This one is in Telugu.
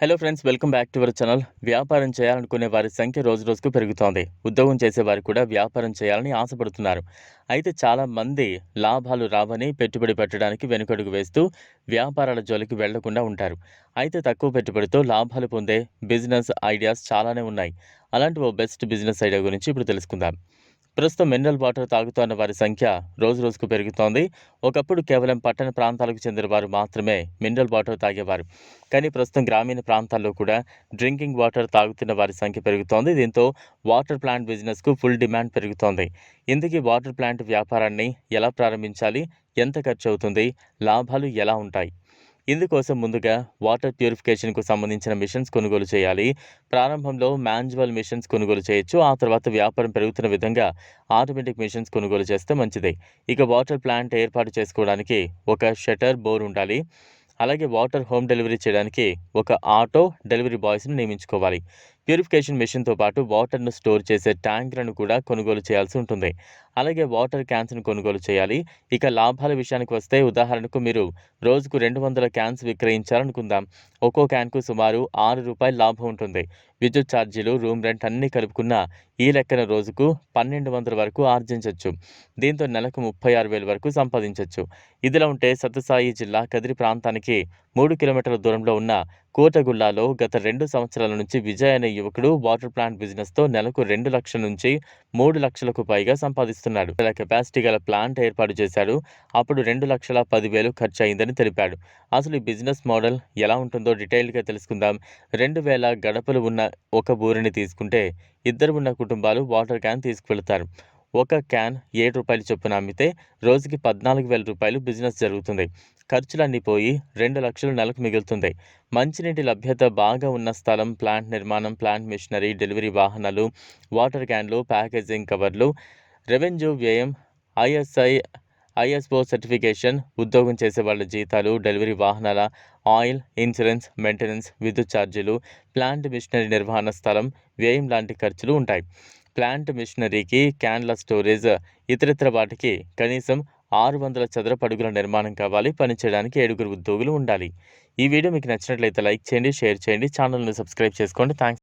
Hello friends welcome back to our channel వ్యాపారం చేయాలనుకునే వారి సంఖ్య రోజు రోజుకు పెరుగుతోంది. ఉద్యోగం చేసేవారు కూడా వ్యాపారం చేయాలని ఆశపడుతున్నారు. అయితే చాలా మంది లాభాలు రావని పెట్టుబడి పెట్టడానికి వెనుకడుగు వేస్తూ వ్యాపారాల జోలికి వెళ్ళకుండా ఉంటారు. అయితే తక్కువ పెట్టుబడితో లాభాలు పొందే బిజినెస్ ఐడియాస్ చాలానే ఉన్నాయి. అలాంటి ఓ బెస్ట్ బిజినెస్ ఐడియా గురించి ఇప్పుడు తెలుసుకుందాం. ప్రస్తుతం మినరల్ వాటర్ తాగుతున్న వారి సంఖ్య రోజు రోజుకు పెరుగుతోంది. ఒకప్పుడు కేవలం పట్టణ ప్రాంతాలకు చెందిన వారు మాత్రమే మినరల్ వాటర్ తాగేవారు. కానీ ప్రస్తుతం గ్రామీణ ప్రాంతాల్లో కూడా డ్రింకింగ్ వాటర్ తాగుతున్న వారి సంఖ్య పెరుగుతోంది. దీంతో వాటర్ ప్లాంట్ బిజినెస్కు ఫుల్ డిమాండ్ పెరుగుతోంది. ఇందుకీ వాటర్ ప్లాంట్ వ్యాపారాన్ని ఎలా ప్రారంభించాలి? ఎంత ఖర్చు అవుతుంది లాభాలు ఎలా ఉంటాయి? ఇందుకోసం ముందుగా వాటర్ ప్యూరిఫికేషన్కు సంబంధించిన మిషన్స్ కొనుగోలు చేయాలి. ప్రారంభంలో మాన్యువల్ మిషన్స్ కొనుగోలు చేయొచ్చు. ఆ తర్వాత వ్యాపారం పెరుగుతున్న విధంగా ఆటోమేటిక్ మిషన్స్ కొనుగోలు చేస్తే మంచిది. ఇక వాటర్ ప్లాంట్ ఏర్పాటు చేసుకోవడానికి ఒక షటర్ బోర్ ఉండాలి. అలాగే వాటర్ హోమ్ డెలివరీ చేయడానికి ఒక ఆటో డెలివరీ బాయ్స్ని నియమించుకోవాలి. ప్యూరిఫికేషన్ మిషన్తో పాటు వాటర్ను స్టోర్ చేసే ట్యాంకులను కూడా కొనుగోలు చేయాల్సి ఉంటుంది. అలాగే వాటర్ క్యాన్స్ను కొనుగోలు చేయాలి. ఇక లాభాల విషయానికి వస్తే ఉదాహరణకు మీరు రోజుకు రెండు వందల క్యాన్స్ విక్రయించాలనుకుందాం. ఒక్కో క్యాన్కు సుమారు ఆరు రూపాయల లాభం ఉంటుంది. విద్యుత్ ఛార్జీలు రూమ్ రెంట్ అన్నీ కలుపుకున్న ఈ లెక్కన రోజుకు పన్నెండు వందల వరకు ఆర్జించవచ్చు దీంతో నెలకు ముప్పై ఆరు వేల వరకు సంపాదించవచ్చు ఇదిలా ఉంటే సత్యసాయి జిల్లా కదిరి ప్రాంతానికి మూడు కిలోమీటర్ల దూరంలో ఉన్న కోటగుల్లాలో గత రెండు సంవత్సరాల నుంచి విజయ్ అనే యువకుడు వాటర్ ప్లాంట్ బిజినెస్తో నెలకు రెండు లక్షల నుంచి మూడు లక్షలకు పైగా సంపాదిస్తున్నారు ఇలా కెపాసిటీ గల ప్లాంట్ ఏర్పాటు చేశాడు. అప్పుడు రెండు లక్షల పదివేలు ఖర్చు అయిందని తెలిపాడు. అసలు ఈ బిజినెస్ మోడల్ ఎలా ఉంటుందో డీటెయిల్గా తెలుసుకుందాం. రెండు వేల గడపలు ఉన్న ఒక బూరిని తీసుకుంటే ఇద్దరు ఉన్న కుటుంబాలు వాటర్ క్యాన్ తీసుకువెళతారు. ఒక క్యాన్ ఏడు రూపాయలు చొప్పున అమ్మితే రోజుకి పద్నాలుగు వేల రూపాయలు బిజినెస్ జరుగుతుంది. ఖర్చులన్నీ పోయి రెండు లక్షలు నెలకు మిగులుతుంది. మంచినీటి లభ్యత బాగా ఉన్న స్థలం ప్లాంట్ నిర్మాణం ప్లాంట్ మిషనరీ డెలివరీ వాహనాలు వాటర్ క్యాన్లు ప్యాకేజింగ్ కవర్లు రెవెన్యూ వ్యయం ఐఎస్ఐ ఐఎస్ఓ సర్టిఫికేషన్ ఉద్యోగం చేసే వాళ్ళ జీతాలు డెలివరీ వాహనాల ఆయిల్ ఇన్సూరెన్స్ మెయింటెనెన్స్ విద్యుత్ ఛార్జీలు ప్లాంట్ మిషనరీ నిర్వహణ స్థలం వ్యయం లాంటి ఖర్చులు ఉంటాయి. ప్లాంట్ మిషనరీకి క్యాన్ల స్టోరేజ్ ఇతరితర వాటికి కనీసం ఆరు వందల చదరపు అడుగుల నిర్మాణం కావాలి పనిచేయడానికి ఏడుగురు ఉద్యోగులు ఉండాలి. ఈ వీడియో మీకు నచ్చినట్లయితే లైక్ చేయండి షేర్ చేయండి ఛానల్ని సబ్స్క్రైబ్ చేసుకోండి. థ్యాంక్స్